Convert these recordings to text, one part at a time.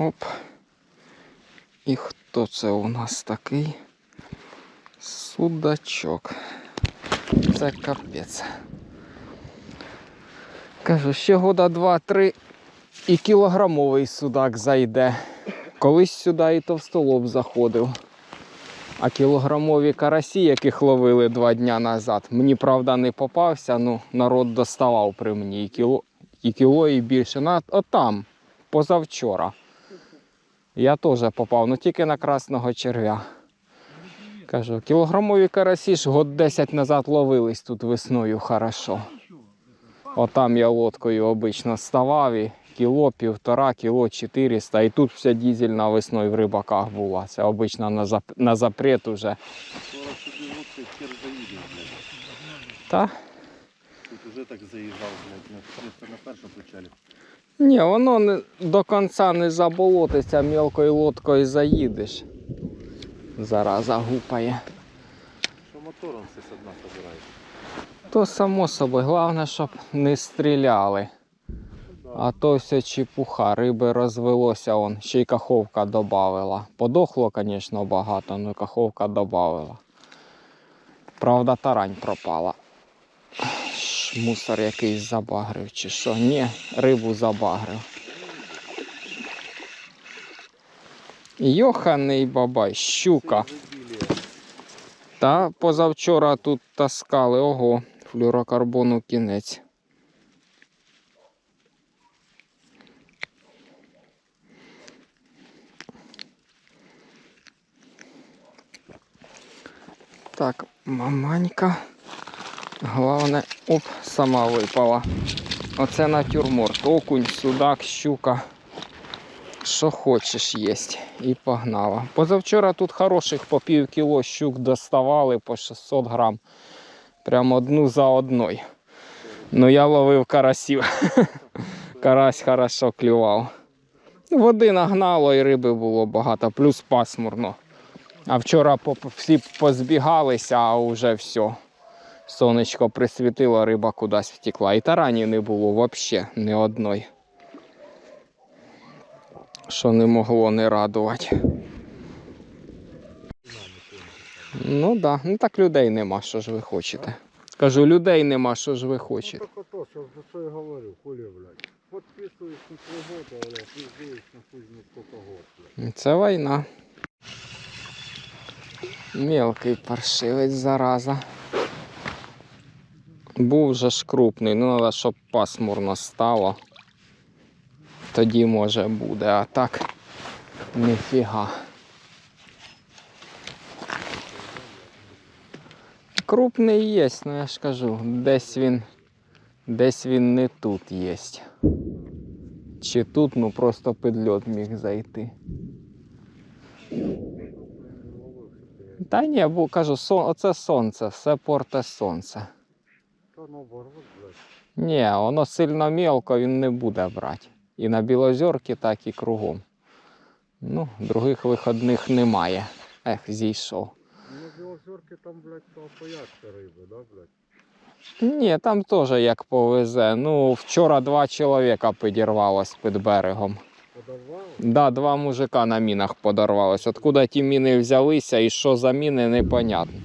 Оп. І хто це у нас такий? Судачок. Це капець. Кажу, ще года два-три і кілограмовий судак зайде. Колись сюди і товстолоб заходив. А кілограмові карасі, яких ловили два дня назад, мені правда не попався, ну народ доставав при мені і кіло, і кіло, і більше. На, отам, позавчора. Я теж попав, ну тільки на красного черв'я. Кажу, кілограмові карасі ж год 10 назад ловились тут весною хорошо. Отам я лодкою обично ставав і кіло, півтора, кіло 400. І тут вся дізельна весною в рибаках була. Це обично на, зап... на запрет уже. Та? Тут уже так заїжджав, блядь, на, першому почалі. Ні, воно не, до кінця не заболотиться, мілкою лодкою заїдеш. Зараза гупає. Що мотором все з дна собираєш? То само собою, головне, щоб не стріляли. А то все чепуха, риби розвелося, он, ще й каховка додавила. Подохло, звісно, багато, але каховка додавила. Правда, тарань пропала. Мусор якийсь забагрив чи що? Ні, рибу забагрив. Йоханий бабай, щука. Та позавчора тут таскали. Ого, флюрокарбону кінець. Так, маманька. Головне, оп, сама випала. Оце натюрморт. Окунь, судак, щука. Що хочеш єсть. І погнала. Позавчора тут хороших по пів кіло щук доставали по 600 грам. Прямо одну за одною. Ну я ловив карасів. Карась хорошо клював. Води нагнало і риби було багато, плюс пасмурно. А вчора всі позбігалися, а вже все. Сонечко присвітило, риба кудись втекла. І тарані не було взагалі ні одної. Що не могло не радувати. Ну так, да. ну так людей нема, що ж ви хочете. Кажу, людей нема, що ж ви хочете. Ну, так ото, що, за що я говорю, хулі, блядь. Подписуєш на пригоду, але піздуєш на хуй не сколько год, блядь. Це війна. Мелкий паршивець зараза. Був же ж крупний, ну треба, щоб пасмурно стало. Тоді може буде, а так ніфіга. Крупний є, ну я ж кажу, десь він, десь він не тут є. Чи тут, ну просто під льот міг зайти. Та ні, бо кажу, оце сонце, все порте сонце. Та наоборот, блядь. Ні, воно сильно мілко, він не буде брати. І на Білозерки, так і кругом. Ну, других виходних немає. Ех, зійшов. Ну, на Білозерки там, блядь, то поярче риби, да, блядь? Ні, там теж як повезе. Ну, вчора два чоловіка підірвалось під берегом. Подавав? Да, два мужика на мінах подорвалось. Откуда ті міни взялися і що за міни, непонятно.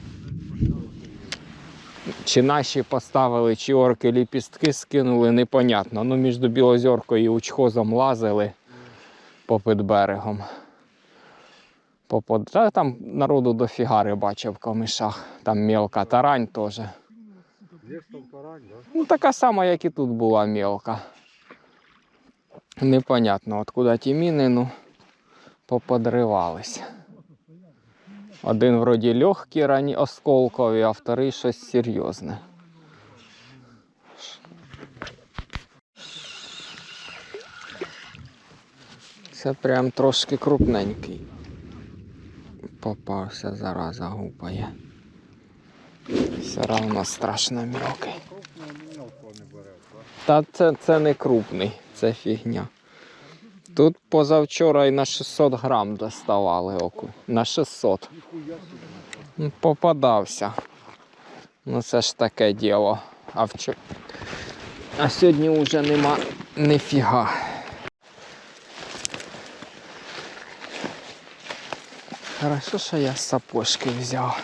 Чи наші поставили, чи орки ліпістки скинули, непонятно. Ну, між Білозеркою і Учхозом лазили попід берегом. Попод... Та там народу дофіга рибачив в комишах. Там мелка тарань теж. Ну, така сама, як і тут була мелка. Непонятно, откуда ті міни, ну, поподривались. Один вроді легкий рані осколкові, а вторий щось серйозне. Це прям трошки крупненький. Попався, зараза гупає. Все равно страшно да? Та це, це не крупний, це фігня. Тут позавчора і на 600 грам доставали окунь. На 600. Ніхуя собі. Ну, Попадався. Ну це ж таке діло. А, вчо... а сьогодні вже нема ніфіга. Хорошо, що я сапожки взяв.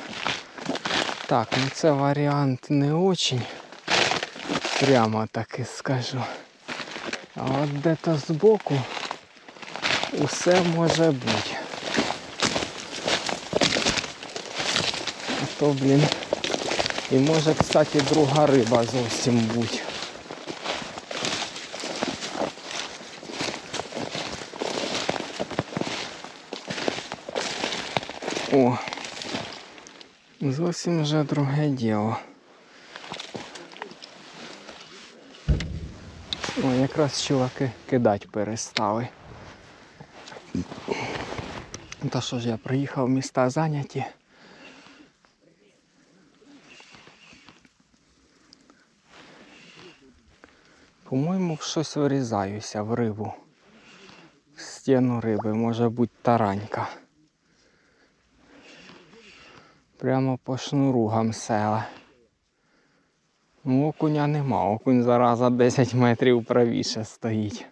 Так, ну це варіант не очень. Прямо таки скажу. А от де-то збоку усе може бути. А то, блін. І може, кстати, друга риба зовсім бути. О, зовсім вже друге діло. О, якраз чуваки кидать перестали. Та що ж я приїхав, міста зайняті. По-моєму, щось вирізаюся в рибу. В стіну риби, може бути таранька. Прямо по шнуру гамсела. Ну, окуня нема, окунь зараз за 10 метрів правіше стоїть.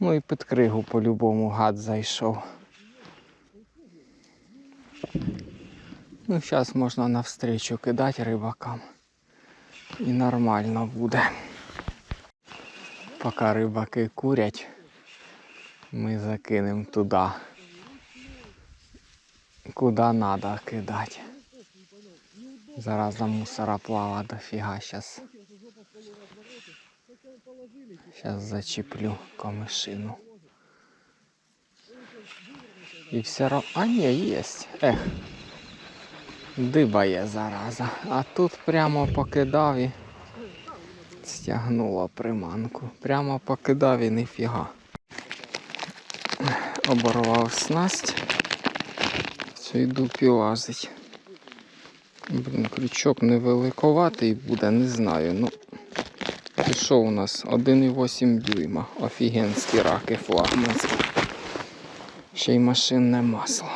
Ну і під кригу по-любому гад зайшов. Ну, зараз можна навстрічу кидати рибакам. І нормально буде. Поки рибаки курять, ми закинемо туди. Куди треба кидати. Зараз за мусора плава дофіга щас. Щас зачеплю комишину. І все равно... А ні, єсть. Ех. Дибає зараза. А тут прямо покидав і стягнуло приманку. Прямо покидав і ніфіга. Оборвав снасть. Це йду пілазить. Блін, крючок невеликоватий буде, не знаю. Ну, пішов у нас 1,8 дюйма. Офігенські раки флагманські. Ще й машинне масло.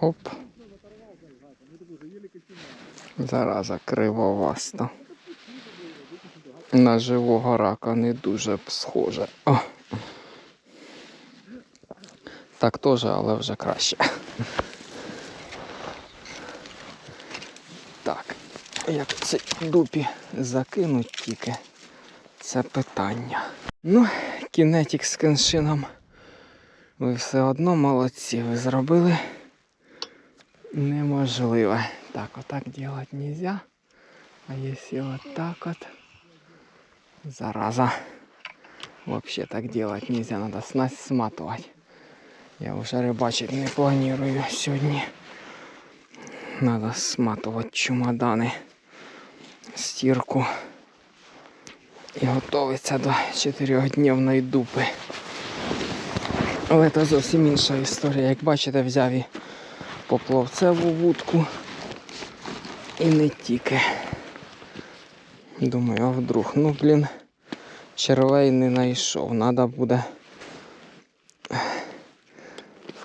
Оп. Зараза кривоваста. На живого рака не дуже схоже. О. Так теж, але вже краще. Так, як ці дупі закинуть тільки, це питання. Ну, кінетик з кеншином. Ви все одно молодці, ви зробили неможливе. Так, отак делать нельзя. А если вот так вот, зараза. Вообще так делать нельзя, надо снасть сматывать. Я уже рыбачить не планирую сегодня. Надо сматывать чемоданы, стирку і готуватися до 4-дневної дупи. Але це зовсім інша історія. Як бачите, взяв і поплавцеву вудку. І не тільки. Думаю, а вдруг. Ну, блін, червей не знайшов. Надо буде в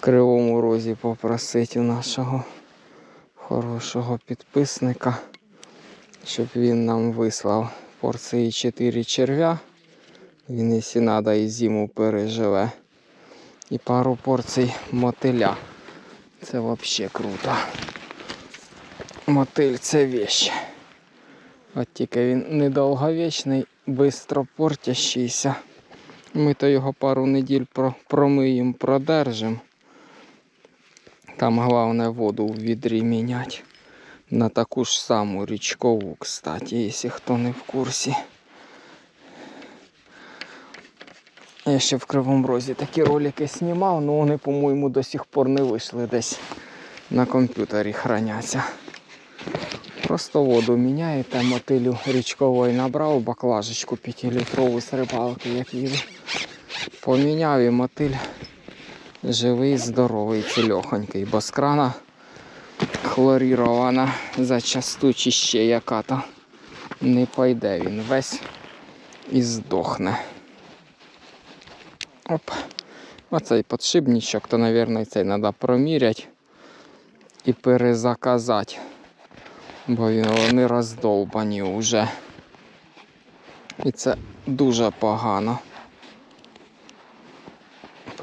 кривому розі попросити у нашого хорошого підписника, щоб він нам вислав порції 4 черв'я. Він, якщо треба, і зиму переживе. І пару порцій мотиля. Це взагалі круто. Мотиль це вещь. От тільки він недовговічний, швидко портящийся. Ми то його пару неділь промиємо, продержимо. Там головне воду в відрі міняти. На таку ж саму річкову, кстати, якщо хто не в курсі. Я ще в Кривому Розі такі ролики знімав, але вони, по-моєму, до сих пор не вийшли десь на комп'ютері храняться. Просто воду міняєте, мотилю річкової набрав, баклажечку 5-літрову з рибалки, як їду. Поміняв і мотиль живий, здоровий, цільохонький, бо з крана хлорірована зачасту чи ще яка-то. Не пойде він весь і здохне. Оп. Оцей подшипничок, то, мабуть, цей треба проміряти і перезаказати. Бо вони роздолбані вже. І це дуже погано.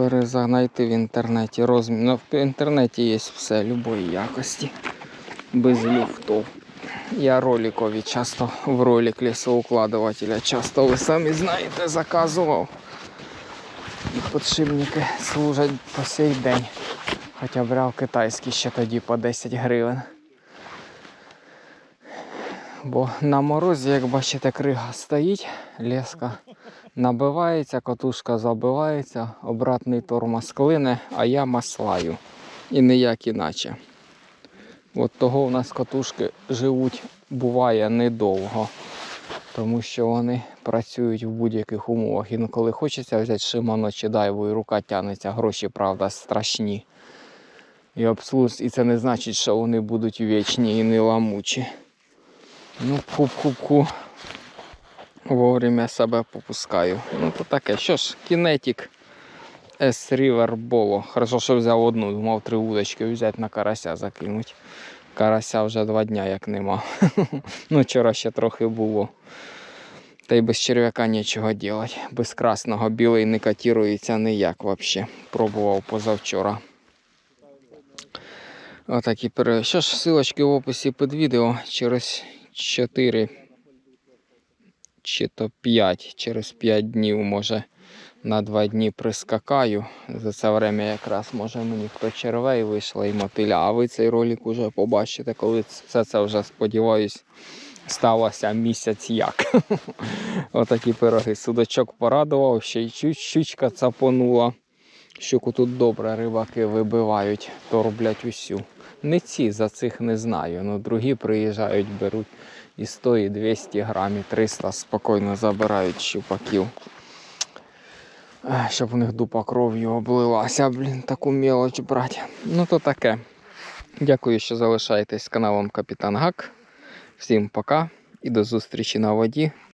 Перезагнайти в інтернеті розмір. Ну, в інтернеті є все любої якості. Без люфтов. Я роликові часто в ролик лісоукладувателя часто ви самі знаєте, заказував. Подшипники служать по сей день. Хоча брав китайські ще тоді по 10 гривень. Бо на морозі, як бачите, крига стоїть, леска набивається, катушка забивається, обратний тормоз клине, а я маслаю. І ніяк іначе. От того у нас катушки живуть, буває недовго, тому що вони працюють в будь-яких умовах. Інколи хочеться взяти Шимано чи дайву, і рука тягнеться, гроші, правда, страшні. І обслуз, і це не значить, що вони будуть вічні і не ламучі. Ну, хуп-хуп-ху. Вовремя себе попускаю. Ну то таке. Що ж, кінетик S River Bolo. Хорошо, що взяв одну, думав три удочки взяти на карася закинуть. Карася вже два дня як нема. ну, вчора ще трохи було. Та й без черв'яка нічого робити. Без красного білий не котирується ніяк взагалі. Пробував позавчора. Отакі пере... Що ж, силочки в описі під відео через 4 чи то 5, через 5 днів, може, на 2 дні прискакаю. За це время якраз може мені хто червей вийшла і мотиля. А ви цей ролик уже побачите, коли все це вже сподіваюсь. Сталося місяць як. Отакі пироги. Судачок порадував, ще й щучка цапонула. Щуку тут добре рибаки вибивають, торблять усю. Не ці за цих не знаю. Ну другі приїжджають, беруть і 100, і 200 грамів, 300 спокійно забирають щупаків. Щоб у них дупа кров'ю облилася, блін, таку мелоч брати. Ну то таке. Дякую, що залишаєтесь каналом Капітан Гак. Всім пока і до зустрічі на воді.